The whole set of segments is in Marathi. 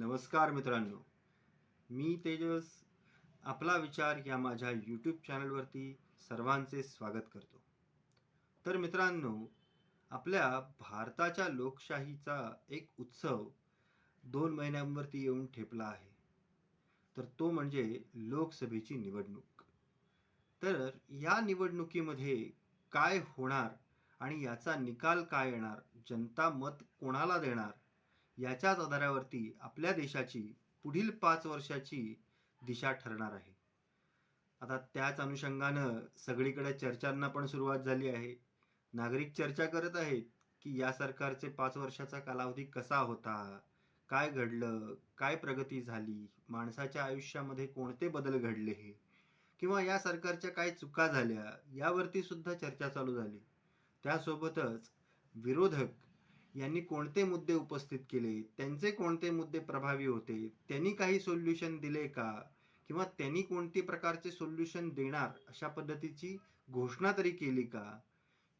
नमस्कार मित्रांनो. मी तेजस आपला विचार या माझ्या यूट्यूब चॅनलवरती सर्वांचे स्वागत करतो. तर मित्रांनो आपल्या भारताच्या लोकशाहीचा एक उत्सव दोन महिन्यांवरती येऊन ठेपला आहे. तर तो म्हणजे लोकसभेची निवडणूक. तर या निवडणुकीमध्ये काय होणार आणि याचा निकाल काय येणार जनता मत कोणाला देणार याच्याच आधारावरती आपल्या देशाची पुढील पाच वर्षाची दिशा ठरणार आहे. आता त्याच अनुषंगानं सगळीकडे चर्चांना पण सुरुवात झाली आहे. नागरिक चर्चा करत आहेत की या सरकारचे पाच वर्षाचा कालावधी कसा होता काय घडलं काय प्रगती झाली माणसाच्या आयुष्यामध्ये कोणते बदल घडले हे किंवा या सरकारच्या काय चुका झाल्या यावरती सुद्धा चर्चा चालू झाली. त्यासोबतच विरोधक यांनी कोणते मुद्दे उपस्थित केले? त्यांचे कोणते मुद्दे प्रभावी होते? त्यांनी काही सोल्युशन दिले का? किंवा त्यांनी कोणती प्रकारचे सोल्युशन देणार अशा पद्धतीची घोषणा तरी केली का?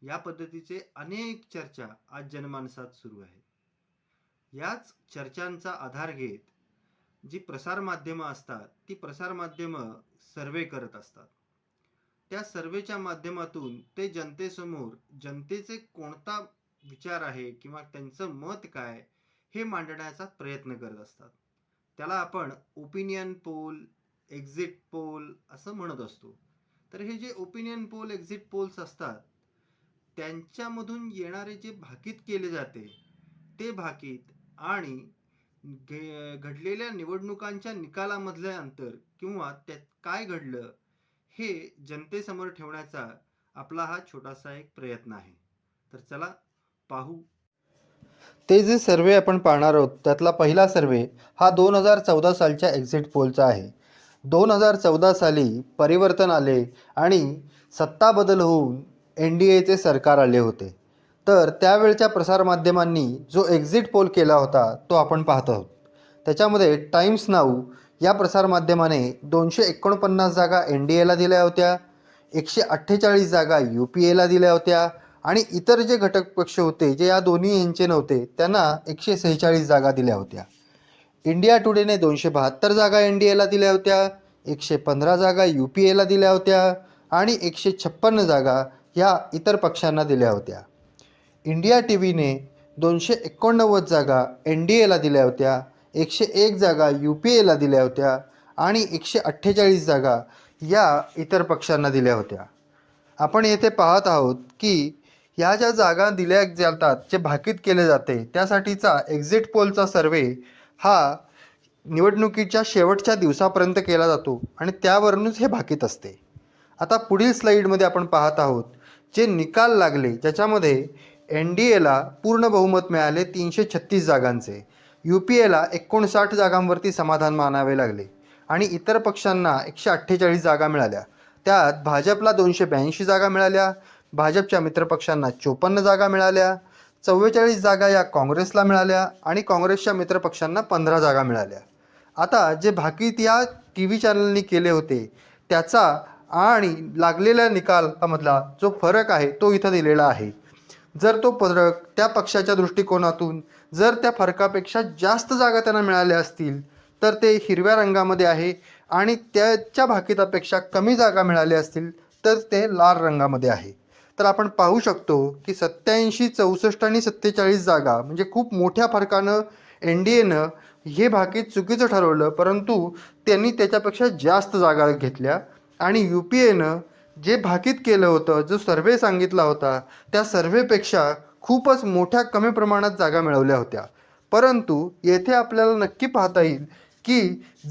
या पद्धतीचे अनेक चर्चा आज जनमानसात सुरू आहे याच चर्चांचा आधार घेत जी प्रसारमाध्यमं असतात ती प्रसारमाध्यमं सर्वे करत असतात. त्या सर्वेच्या माध्यमातून ते जनतेसमोर जनतेचे कोणता विचार आहे किंवा त्यांचं मत काय हे मांडण्याचा प्रयत्न करत असतात. त्याला आपण ओपिनियन पोल एक्झिट पोल असं म्हणत असतो. तर हे जे ओपिनियन पोल एक्झिट पोल्स असतात त्यांच्यामधून येणारे जे भाकीत केले जाते ते भाकीत आणि घे- घडलेल्या निवडणुकांच्या निकालामधलं अंतर किंवा त्यात काय घडलं हे जनतेसमोर ठेवण्याचा आपला हा छोटासा एक प्रयत्न आहे. तर चला पाहू. ते जे सर्वे आपण पाहणार आहोत त्यातला पहिला सर्वे हा दोन हजार चौदा सालच्या एक्झिट पोलचा आहे. दोन हजार चौदा साली परिवर्तन आले आणि सत्ता बदल होऊन एन डी एचे सरकार आले होते. तर त्यावेळच्या प्रसारमाध्यमांनी जो एक्झिट पोल केला होता तो आपण पाहत आहोत. त्याच्यामध्ये टाइम्स नाऊ या प्रसारमाध्यमाने दोनशे एकोणपन्नास जागा एन डी एला दिल्या होत्या एकशे अठ्ठेचाळीस जागा यू पी एला दिल्या होत्या आणि इतर जे घटक पक्ष होते जे या दोन्ही यांचे नव्हते त्यांना एकशे सेहेचाळीस जागा दिल्या होत्या. इंडिया टुडेने दोनशे बहात्तर जागा एन डी एला दिल्या होत्या एकशे पंधरा जागा यू पी एला दिल्या होत्या आणि एकशे छप्पन्न जागा ह्या इतर पक्षांना दिल्या होत्या. इंडिया टी व्हीने दोनशे एकोणनव्वद जागा एन डी एला दिल्या होत्या एकशे एक जागा यू पी एला दिल्या होत्या आणि एकशे अठ्ठेचाळीस जागा या इतर पक्षांना दिल्या होत्या. आपण येथे पाहत आहोत की ह्या ज्या जागा दिल्या जातात जे भाकीत केले जाते त्यासाठीचा एक्झिट पोलचा सर्वे हा निवडणुकीच्या शेवटच्या दिवसापर्यंत केला जातो आणि त्यावरूनच हे भाकीत असते. आता पुढील स्लाईडमध्ये आपण पाहत आहोत जे निकाल लागले ज्याच्यामध्ये एन डी एला पूर्ण बहुमत मिळाले तीनशे छत्तीस जागांचे. यू पी एला एकोणसाठ जागांवरती समाधान मानावे लागले आणि इतर पक्षांना एकशे अठ्ठेचाळीस जागा मिळाल्या. त्यात भाजपला दोनशे ब्याऐंशी जागा मिळाल्या भाजपच्या मित्रपक्षांना चोपन्न जागा मिळाल्या चव्वेचाळीस जागा या काँग्रेसला मिळाल्या आणि काँग्रेसच्या मित्रपक्षांना पंधरा जागा मिळाल्या. आता जे भाकीत या टी व्ही चॅनलनी केले होते त्याचा आणि लागलेल्या निकालामधला जो फरक आहे तो इथं दिलेला आहे. जर तो फरक त्या पक्षाच्या दृष्टिकोनातून जर त्या फरकापेक्षा जास्त जागा त्यांना मिळाल्या असतील तर ते हिरव्या रंगामध्ये आहे आणि त्याच्या भाकितापेक्षा कमी जागा मिळाल्या असतील तर ते लाल रंगामध्ये आहे. तर आपण पाहू शकतो की सत्याऐंशी चौसष्ट आणि सत्तेचाळीस जागा म्हणजे खूप मोठ्या फरकानं एन डी एनं हे भाकीत चुकीचं ठरवलं परंतु त्यांनी त्याच्यापेक्षा जास्त जागा घेतल्या. आणि यू पी एनं जे भाकीत केलं होतं जो सर्वे सांगितला होता त्या सर्वेपेक्षा खूपच मोठ्या कमी प्रमाणात जागा मिळवल्या होत्या. परंतु येथे आपल्याला नक्की पाहता येईल की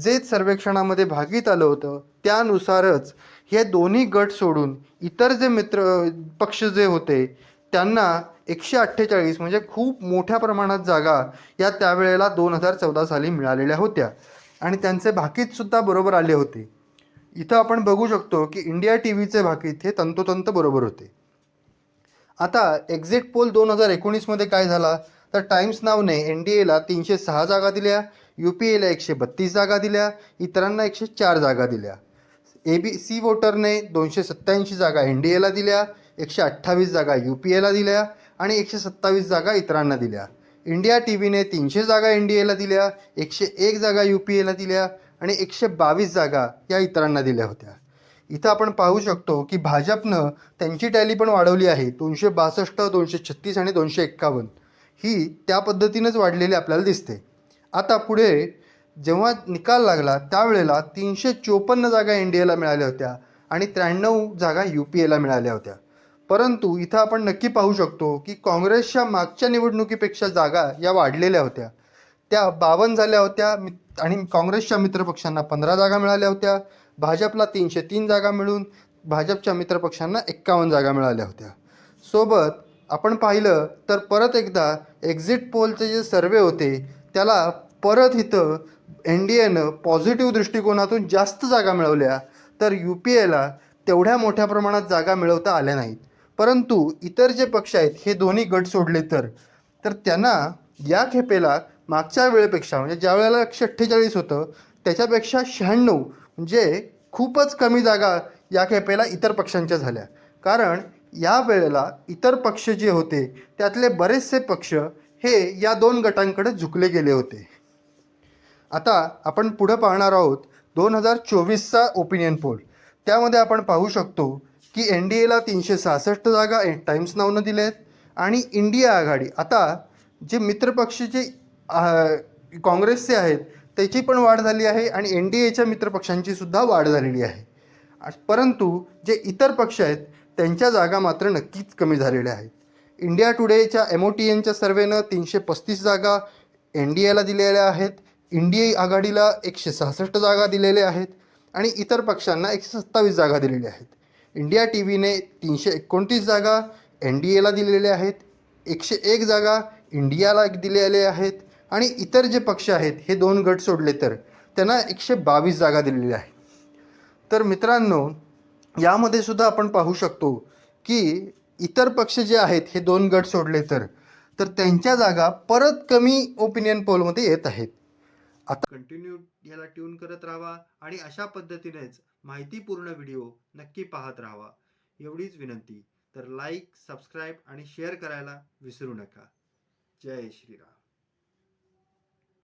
जे सर्वेक्षणामध्ये भागीत आलं होतं त्यानुसारच हे दोन्ही गट सोडून इतर जे मित्र पक्ष जे होते त्यांना एकशे अठ्ठेचाळीस म्हणजे खूप मोठ्या प्रमाणात जागा या त्यावेळेला दोन हजार चौदा साली मिळालेल्या होत्या. आणि त्यांचे भाकीतसुद्धा बरोबर आले होते. इथं आपण बघू शकतो की इंडिया टी व्हीचे भाकीत हे तंतोतंत बरोबर होते. आता एक्झिट पोल दोन हजार एकोणीसमध्ये काय झाला? तर टाइम्स नावने एन डी एला तीनशे सहा जागा दिल्या यू पी एला एकशे बत्तीस जागा दिल्या इतरांना एकशे चार जागा दिल्या. ए बी सी वोटरने दोनशे सत्त्याऐंशी जागा एन डी एला दिल्या एकशे अठ्ठावीस जागा यू पी एला दिल्या आणि एकशे सत्तावीस जागा इतरांना दिल्या. इंडिया टी व्हीने तीनशे जागा एन डी एला दिल्या एकशे एक जागा यू पी एला दिल्या आणि एकशे बावीस जागा या इतरांना दिल्या होत्या. इथं आपण पाहू शकतो की भाजपनं त्यांची टॅली पण वाढवली आहे दोनशे बासष्ट दोनशे छत्तीस आणि दोनशे एक्कावन्न. ही त्या पद्धतीनंच वाढलेली आपल्याला दिसते. आता पुढे जेव्हा निकाल लागला त्यावेळेला तीनशे चोपन्न जागा एन डी एला मिळाल्या होत्या आणि त्र्याण्णव जागा यू पी एला मिळाल्या होत्या. परंतु इथं आपण नक्की पाहू शकतो की काँग्रेसच्या मागच्या निवडणुकीपेक्षा जागा या वाढलेल्या होत्या. त्या बावन्न झाल्या होत्या मि आणि काँग्रेसच्या मित्रपक्षांना पंधरा जागा मिळाल्या होत्या. भाजपला तीनशे तीन जागा मिळून भाजपच्या मित्रपक्षांना एक्कावन्न जागा मिळाल्या होत्या. सोबत आपण पाहिलं तर परत एकदा एक्झिट पोलचे जे सर्वे होते त्याला परत इथं एन डी एनं पॉझिटिव्ह दृष्टिकोनातून जास्त जागा मिळवल्या तर यू पी एला तेवढ्या मोठ्या प्रमाणात जागा मिळवता आल्या नाहीत. परंतु इतर जे पक्ष आहेत हे दोन्ही गट सोडले तर. तर त्यांना या खेपेला मागच्या वेळेपेक्षा म्हणजे ज्या वेळेला एकशे अठ्ठेचाळीस होतं त्याच्यापेक्षा शहाण्णव म्हणजे खूपच कमी जागा या खेपेला इतर पक्षांच्या झाल्या. कारण या वेळेला इतर पक्ष जे होते त्यातले बरेचसे पक्ष हे या दोन गटांकडे झुकले गेले होते. आता आपण पुढं पाहणार आहोत दोन हजार चोवीसचा ओपिनियन पोल त्यामध्ये आपण पाहू शकतो की एन डी एला तीनशे सहासष्ट जागा ए टाइम्स नावनं दिल्या आहेत आणि इंडिया आघाडी. आता जे मित्रपक्ष जे काँग्रेसचे आहेत त्याची पण वाढ झाली आहे आणि एन डी एच्या मित्रपक्षांची सुद्धा वाढ झालेली आहे. परंतु जे इतर पक्ष आहेत त्यांच्या जागा मात्र नक्कीच कमी झालेल्या आहेत. इंडिया टुडेच्या एम ओ टी एनच्या सर्वेनं तीनशे पस्तीस जागा एन डी एला दिलेल्या आहेत. इंडिया आघाडीला एकशे सहासष्ट जागा दिलेल्या आहेत आणि इतर पक्षांना एकशे सत्तावीस जागा दिलेल्या आहेत. इंडिया टी व्हीने तीनशे एकोणतीस जागा एन डी एला दिलेल्या आहेत. एकशे एक जागा इंडियाला दिलेल्या आहेत आणि इतर जे पक्ष आहेत हे दोन गट सोडले तर त्यांना एकशे बावीस जागा दिलेल्या आहेत. तर मित्रांनो यामध्ये सुद्धा आपण पाहू शकतो की इतर पक्ष जे आहेत हे दोन गट सोडले तर तर त्यांच्या जागा परत कमी ओपिनियन पोलमध्ये येत आहेत. कंटिन्यू याला ट्यून करत राहावा आणि अशा पद्धतीनेच माहितीपूर्ण व्हिडिओ नक्की पाहत राहावा एवढीच विनंती. तर लाईक सबस्क्राईब आणि शेअर करायला विसरू नका. जय श्रीराम.